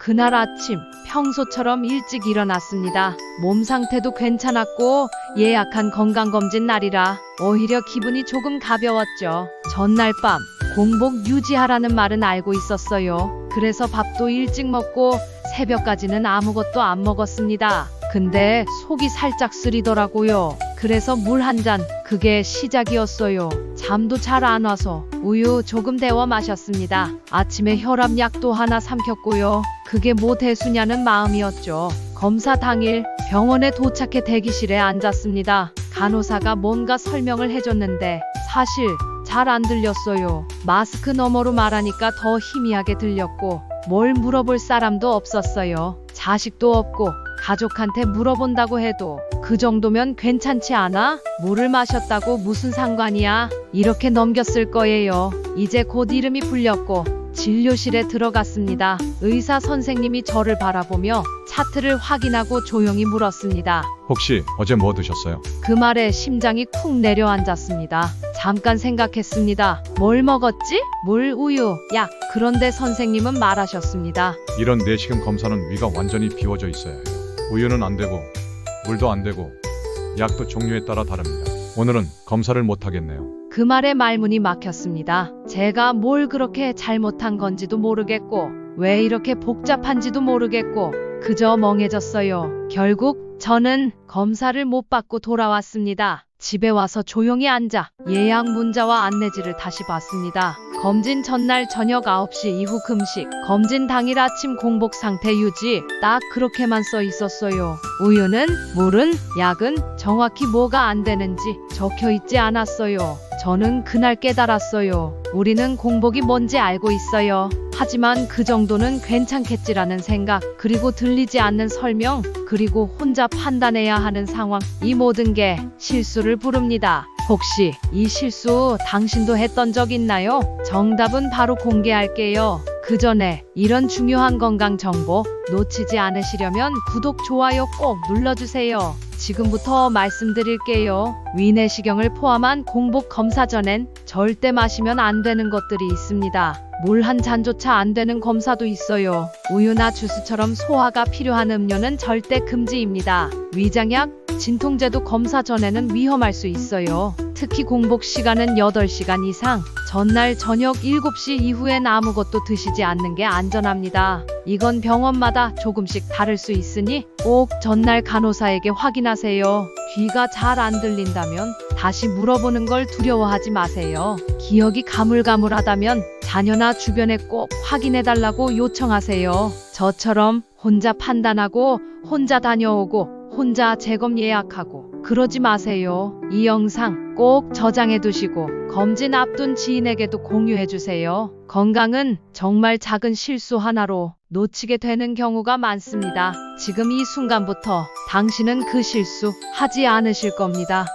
그날 아침 평소처럼 일찍 일어났습니다. 몸 상태도 괜찮았고 예약한 건강검진 날이라 오히려 기분이 조금 가벼웠죠. 전날 밤 공복 유지하라는 말은 알고 있었어요. 그래서 밥도 일찍 먹고 새벽까지는 아무것도 안 먹었습니다. 근데 속이 살짝 쓰리더라고요. 그래서 물 한 잔, 그게 시작이었어요. 잠도 잘 안 와서 우유 조금 데워 마셨습니다. 아침에 혈압약도 하나 삼켰고요. 그게 뭐 대수냐는 마음이었죠. 검사 당일 병원에 도착해 대기실에 앉았습니다. 간호사가 뭔가 설명을 해줬는데 사실 잘 안 들렸어요. 마스크 너머로 말하니까 더 희미하게 들렸고 뭘 물어볼 사람도 없었어요. 자식도 없고 가족한테 물어본다고 해도 그 정도면 괜찮지 않아? 물을 마셨다고 무슨 상관이야? 이렇게 넘겼을 거예요. 이제 곧 이름이 불렸고 진료실에 들어갔습니다. 의사 선생님이 저를 바라보며 차트를 확인하고 조용히 물었습니다. 혹시 어제 뭐 드셨어요? 그 말에 심장이 쿵 내려앉았습니다. 잠깐 생각했습니다. 뭘 먹었지? 물, 우유, 약. 그런데 선생님은 말하셨습니다. 이런 내시경 검사는 위가 완전히 비워져 있어야 해요. 우유는 안 되고 물도 안 되고 약도 종류에 따라 다릅니다. 오늘은 검사를 못 하겠네요. 그 말에 말문이 막혔습니다. 제가 뭘 그렇게 잘못한 건지도 모르겠고, 왜 이렇게 복잡한지도 모르겠고, 그저 멍해졌어요. 결국 저는 검사를 못 받고 돌아왔습니다. 집에 와서 조용히 앉아 예약 문자와 안내지를 다시 봤습니다. 검진 전날 저녁 9시 이후 금식, 검진 당일 아침 공복 상태 유지, 딱 그렇게만 써 있었어요. 우유는, 물은, 약은 정확히 뭐가 안 되는지 적혀 있지 않았어요. 저는 그날 깨달았어요. 우리는 공복이 뭔지 알고 있어요. 하지만 그 정도는 괜찮겠지라는 생각, 그리고 들리지 않는 설명, 그리고 혼자 판단해야 하는 상황, 이 모든 게 실수를 부릅니다. 혹시 이 실수 당신도 했던 적 있나요? 정답은 바로 공개할게요. 그 전에 이런 중요한 건강 정보 놓치지 않으시려면 구독, 좋아요 꼭 눌러주세요. 지금부터 말씀드릴게요. 위내시경을 포함한 공복 검사 전엔 절대 마시면 안 되는 것들이 있습니다. 물 한 잔조차 안 되는 검사도 있어요. 우유나 주스처럼 소화가 필요한 음료는 절대 금지입니다. 위장약, 진통제도 검사 전에는 위험할 수 있어요. 특히 공복 시간은 8시간 이상, 전날 저녁 7시 이후엔 아무것도 드시지 않는 게 안전합니다. 이건 병원마다 조금씩 다를 수 있으니 꼭 전날 간호사에게 확인하세요. 귀가 잘 안 들린다면 다시 물어보는 걸 두려워하지 마세요. 기억이 가물가물하다면 자녀나 주변에 꼭 확인해달라고 요청하세요. 저처럼 혼자 판단하고 혼자 다녀오고 혼자 재검 예약하고 그러지 마세요. 이 영상 꼭 저장해 두시고 검진 앞둔 지인에게도 공유해 주세요. 건강은 정말 작은 실수 하나로 놓치게 되는 경우가 많습니다. 지금 이 순간부터 당신은 그 실수 하지 않으실 겁니다.